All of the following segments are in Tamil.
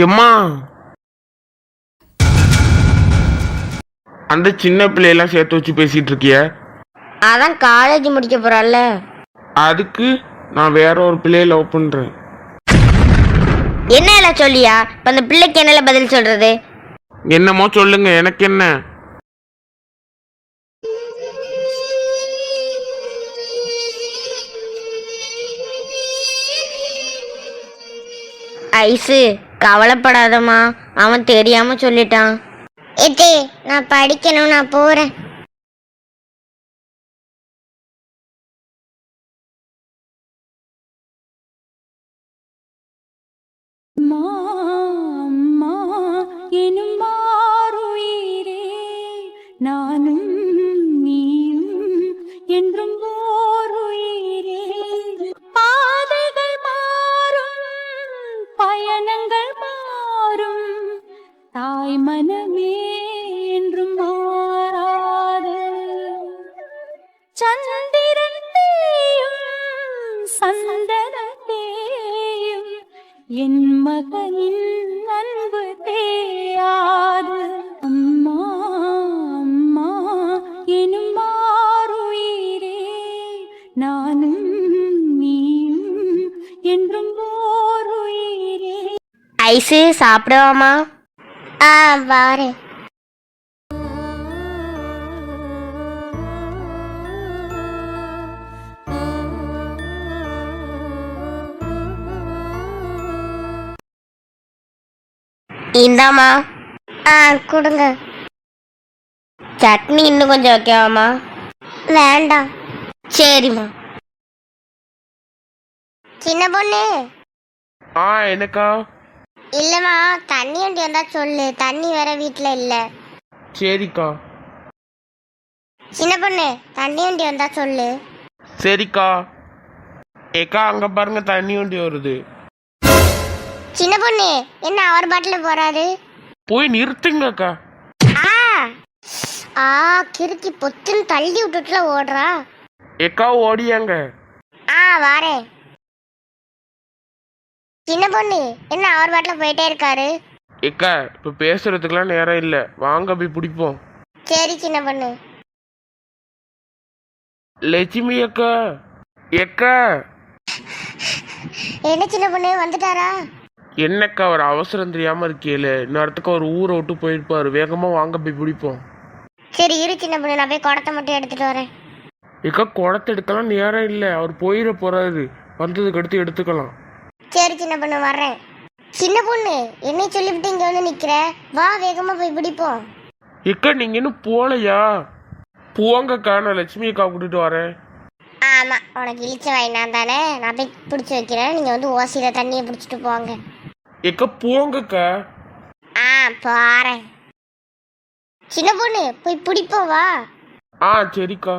எம்மா. அந்த சின்ன பிள்ளையெல்லாம் சேர்த்து வச்சு பேசிட்டு இருக்கிய. அதான் காலேஜ் முடிக்க போறாள்ல. அதுக்கு நான் வேற ஒரு பிள்ளைய லவ் பண்றேன். என்ன சொல்லியா? இப்ப அந்த பிள்ளைக்கு என்னல பதில் சொல்றது? என்னமோ சொல்லுங்க எனக்கு என்ன? ஐசு கவலைப்படாதம்மா. அவன் தெரியாம சொல்லிட்டான். ஏத்தே நான் படிக்கணும் நான் போறேன். என் மகனின் அன்பு தேயாது. அம்மா அம்மா எனும் மாறுயிரே நானும் நீயும் என்றும் ஓருயிரே. ஐசு சாப்பிடுவாமா ஆ வாரேன் இந்தாம்மா. ஆ கொடுங்க. சட்னி இன்னும் கொஞ்சம் வைக்கவாமா வேண்டாம் சரிம்மா. சின்ன பொண்ணு. ஆ எனக்கா இல்லம்மா தண்ணி வண்டி வந்தா சொல்லு. தண்ணி வேற வீட்ல இல்ல. சரிக்கா. சின்ன பொண்ணு தண்ணி வண்டி வந்தா சொல்லு. சரிக்கா. ஏக்கா அங்க பாருங்க தண்ணி வண்டி வருது. சின்ன பொண்ணு என்ன அவர் பாட்டில் போறாரு? போய் நிறுத்துங்கக்கா ஆ. ஆ கிறுக்கி பொத்துன்னு தள்ளி விட்டுட்டுல ஓடுறா. ஏக்கா ஓடியாங்க. ஆ வாரேன் சின்ன பொண்ணு என்ன அவர் பாட்டில் போயிட்டே இருக்காரு? ஏக்கா இப்ப பேசுறதுக்கெல்லாம் நேரம் இல்ல. வாங்க போய் பிடிப்போம். சரி சின்ன பொண்ணு. லட்சுமி அக்கா. ஏக்கா. என்ன சின்ன பொண்ணு வந்துட்டாரா? என்னக்கா ஒரு அவசரம் தெரியாம இருக்கேல இன்னொருத்துக்கு ஒரு ஊரை விட்டு போயிருப்பாரு. வேகமா வாங்க போய் பிடிப்போம். சரி இரு சின்ன பொண்ணு. நான் போய் குடத்தை மட்டும் எடுத்துட்டு வரேன். ஏக்கா குடத்தை எடுக்கலாம் நேரம் இல்லை. அவர் போயிட போறாரு. வந்ததுக்கு அடுத்து எடுத்துக்கலாம். சரி சின்ன பொண்ணு வர்றேன். சின்ன பொண்ணு என்னை சொல்லிவிட்டு இங்க வந்து நிக்கிற? வா வேகமா போய் பிடிப்போம். ஏக்கா நீங்க இன்னும் போலையா? போங்கக்கா நான் லட்சுமி அக்கா கூட்டிட்டு வரேன். ஆமா உனக்கு இழிச்ச வாயினா தானே. நான் போய் பிடிச்சி வைக்கிறேன். நீங்க வந்து ஓசியில தண்ணியை பிடிச்சிட்டு போங்க. ஏக்கா போங்கக்கா. ஆ பாறேன். சின்ன பொண்ணு போய் பிடிப்போம் வா. ஆ சரிக்கா.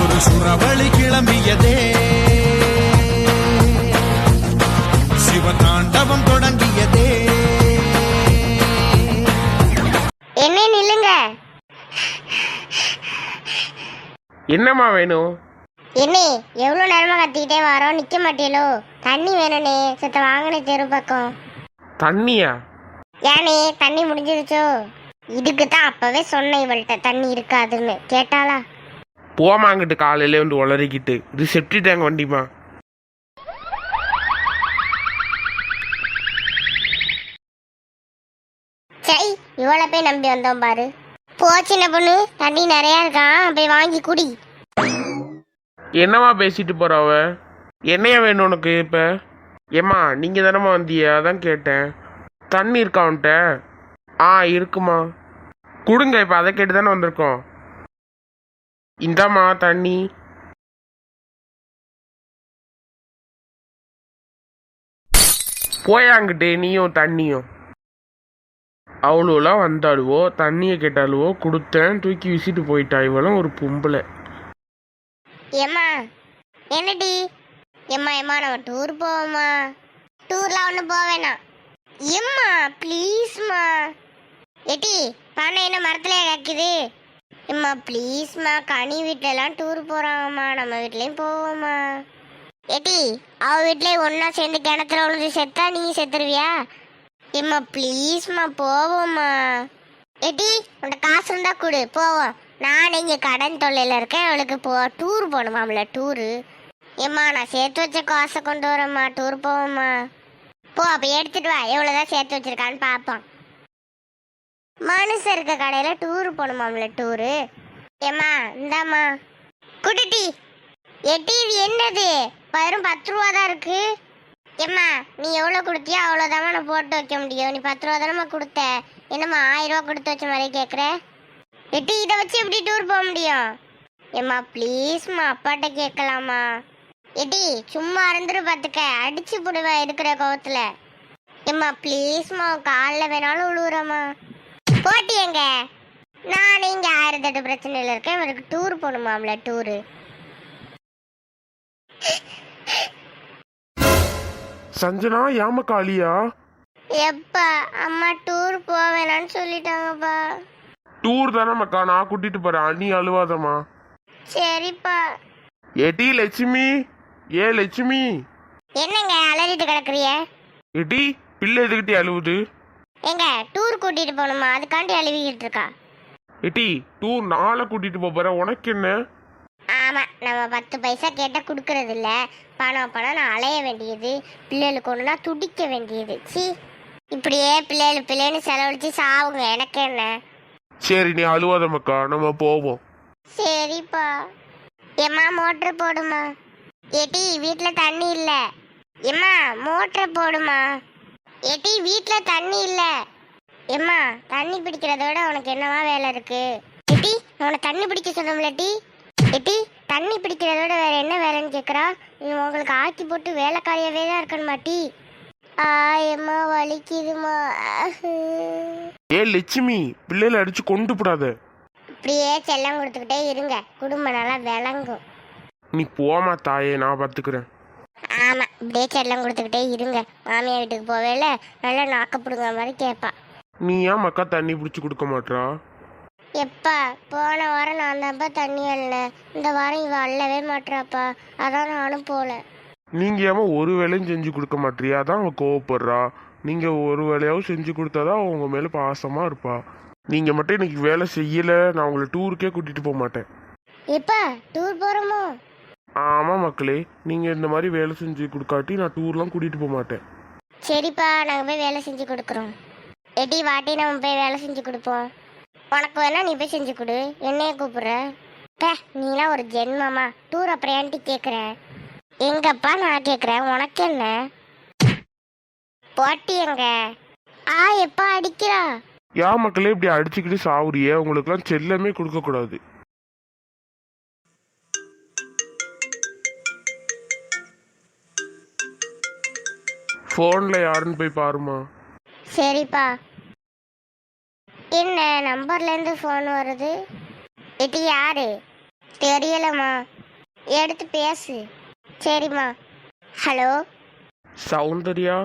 ஒரு சுறவழி கிளம்பியதே. சிவதாண்டவம் தொடங்கியதே. என்ன நில்லுங்க. என்னம்மா வேணும்? என்னே எவ்வளோ நேரமா கத்திக்கிட்டே வரோம் நிக்க மாட்டீங்களோ தண்ணி வேணும்னே. சித்த வாங்கினே தெரு பக்கம். தண்ணியா? ஏனே தண்ணி முடிஞ்சிருச்சோ? இதுக்கு தான் அப்பவே சொன்னேன் இவள்கிட்ட தண்ணி இருக்காதுன்னு. கேட்டாளா? போமாங்கிட்டு காலையில வந்து உளறிக்கிட்டு. இது செப்டி டேங்க் வண்டிமா சை இவளை போய் நம்பி வந்தோம் பாரு. போ சின்ன பொண்ணு. தண்ணி நிறையா இருக்கான் போய் வாங்கி குடி. என்னம்மா பேசிட்டு போற அவ? என்னையா வேணும் உனக்கு இப்போ? ஏம்மா நீங்க தானம்மா வந்தீங்க? அதான் கேட்டேன். தண்ணி இருக்கா உன்ட்ட ஆ இருக்குமா கொடுங்க இப்போ அதை கேட்டு தானே வந்திருக்கோம். இந்தாம்மா தண்ணி. போயாங்கிட்டு நீயும் தண்ணியும். அவ்வளோலாம் வந்தாளுவோ தண்ணியை கேட்டாலுவோ கொடுத்தேன். தூக்கி வீசிட்டு போயிட்டா. இவளும் ஒரு பொம்பளை. ஏம்மா என்னடி? ஏம்மா எம்மா நம்ம டூர் போவோமா டூர்லாம் ஒன்றும் போக வேணாம். ஏம்மா ப்ளீஸ்மா ஏட்டி பானை என்ன மரத்துலயே கேட்குது ஏம்மா ப்ளீஸ்மா கனி வீட்டிலலாம் டூர் போகிறாங்கம்மா நம்ம வீட்லேயும் போவோம்மா. ஏட்டி அவ வீட்லயே ஒன்றா சேர்ந்து கிணத்துல விழுந்து செத்தா நீ செத்துருவியா? ஏம்மா ப்ளீஸ்மா போவோம்மா. ஏட்டி உன்ட காசு இருந்தால் கொடு போவோம். நான் இங்கே கடன் தொல்லையில் இருக்கேன் அவளுக்கு போ டூர் போகணுமாம்ல டூரு ஏம்மா நான் சேர்த்து வச்ச காசை கொண்டு வரேம்மா டூர் போவோம்மா. போ அப்போ எடுத்துட்டு வா எவ்வளோதான் சேர்த்து வச்சிருக்கான்னு பார்ப்போம். மனுஷ இருக்க கடையில் டூர் போகணுமாம்ல டூரு ஏம்மா இந்தாம்மா. குடுட்டி எட்டி இது என்னது? வெறும் பத்து ரூபா தான் இருக்கு. ஏம்மா நீ எவ்வளோ கொடுத்தியோ அவ்வளோதாம்மா நான் போட்டு வைக்க முடியும். நீ பத்து ரூபா தானம்மா கொடுத்த. என்னம்மா ஆயிரம் ரூபா கொடுத்து வச்ச மாதிரி கேட்குற எட்டி இதை வச்சு எப்படி டூர் போக முடியும்? ஏம்மா ப்ளீஸ்மா அப்பாட்ட கேட்கலாமா? எட்டி சும்மா இருந்துரு பார்த்துக்க அடிச்சு போடுவேன் இருக்கிற கோவத்துல. ஏம்மா ப்ளீஸ்மா காலில் வேணாலும் விழுவுறம்மா போட்டி எங்க? நான் இங்க ஆயிரத்தி எட்டு பிரச்சனையில இருக்கேன். இவருக்கு டூர் போகணுமாம்ல டூரு சஞ்சனா ஏம காளியா எப்பா அம்மா டூர் போவேணான்னு சொல்லிட்டாங்கப்பா. டூர் தானே மக்கா நான் கூட்டிட்டு போறேன். நீ அழுவாதம்மா. சரிப்பா. ஏட்டி லட்சுமி? ஏ லட்சுமி. என்னங்க அலறிட்டு கிடக்குறிய ஏட்டி பிள்ளை எதுக்கிட்டே அழுவுது? எங்க டூர் கூட்டிட்டு போகணுமா? அதுக்காண்டி அழுவிக்கிட்டு இருக்கா? ஏட்டி டூர் நாளை கூட்டிட்டு போறேன் உனக்கு என்ன? ஆமா நம்ம பத்து பைசா கேட்டா கொடுக்கறது இல்ல பணம் பணம் நான் அலைய வேண்டியது. பிள்ளைகளுக்கு ஒண்ணுனா துடிக்க வேண்டியது. சி. இப்படியே பிள்ளைகள் பிள்ளைன்னு செலவழிச்சு சாவுங்க. எனக்கு என்ன? சரி நீ அழுவாத மக்கா. நம்ம போவோம். சரிப்பா. ஏம்மா மோட்டர் போடுமா ஏட்டி வீட்ல தண்ணி இல்ல. ஏம்மா மோட்டர் போடுமா. ஏட்டி வீட்ல தண்ணி இல்ல. ஏம்மா தண்ணி பிடிக்கிறத விட உனக்கு என்னவா வேலை இருக்கு? ஏட்டி உன தண்ணி பிடிக்க சொன்னோம்ல டி ஏட்டி தண்ணி பிடிக்கிறத விட வேற என்ன வேலைன்னு கேக்குறா? நீ உங்களுக்கு ஆக்கி போட்டு வேலைக்காரியாவே தான் இருக்கணுமா டி ஆ எம்மா வலிக்குதுமா ஏ லட்சுமி பிள்ளைகளை அடிச்சு கொண்டு போடாத. இப்படியே செல்லம் கொடுத்துக்கிட்டே இருங்க. குடும்பம் நல்லா விளங்கும். நீ போமா தாயே நான் பார்த்துக்கிறேன் ஆமா இப்படியே செல்லம் கொடுத்துக்கிட்டே இருங்க. மாமியார் வீட்டுக்கு போவேல நல்லா நாக்கப்படுங்க மாதிரி கேட்பா நீ ஏன் மக்கா தண்ணி பிடிச்சி கொடுக்க மாட்றா? எப்பா போன வாரம் நான் தான்ப்பா தண்ணி அள்ளேன் இந்த வாரம் இவ அள்ளவே மாட்றாப்பா. அதான் நானும் போல. நீங்க ஏமா ஒரு வேலையும் செஞ்சு கொடுக்க மாட்டியா அதான் அவ கோவப்படுறா. நீங்க ஒரு வேலையாவது செஞ்சு கொடுத்தாதான் அவங்க மேல பாசமா இருப்பா. நீங்க மட்டும் இன்னைக்கு வேலை செய்யல. நான் உங்களை டூருக்கே கூட்டிட்டு போக மாட்டேன். எப்பா டூர் போறோமோ? ஆமா மக்களே நீங்க இந்த மாதிரி வேலை செஞ்சு கொடுக்காட்டி நான் டூர்லாம் கூட்டிட்டு போக மாட்டேன். சரிப்பா நாங்கள் போய் வேலை செஞ்சு கொடுக்குறோம். எடி வாட்டி நம்ம போய் வேலை செஞ்சு கொடுப்போம். உனக்கு வேணா நீ போய் செஞ்சு கொடு. என்னைய கூப்பிடுற? பே நீலாம் ஒரு ஜென்மமா. டூர் அப்புறம் ஏன்ட்டி கேட்குறேன் எங்கப்பா நான் கேட்குறேன் உனக்கு என்ன? போட்டி எங்க? ஆ எப்பா அடிக்கிறா? ஏன் மக்களே இப்படி அடிச்சுக்கிட்டு சாவுறிய உங்களுக்குலாம் செல்லமே கொடுக்க ஃபோனில் யாருன்னு போய் பாருமா சரிப்பா. என்ன நம்பர்லேருந்து ஃபோன் வருது? இது யாரு? தெரியலம்மா. எடுத்து பேசு. சரிம்மா. ஹலோ? சௌந்தர்யா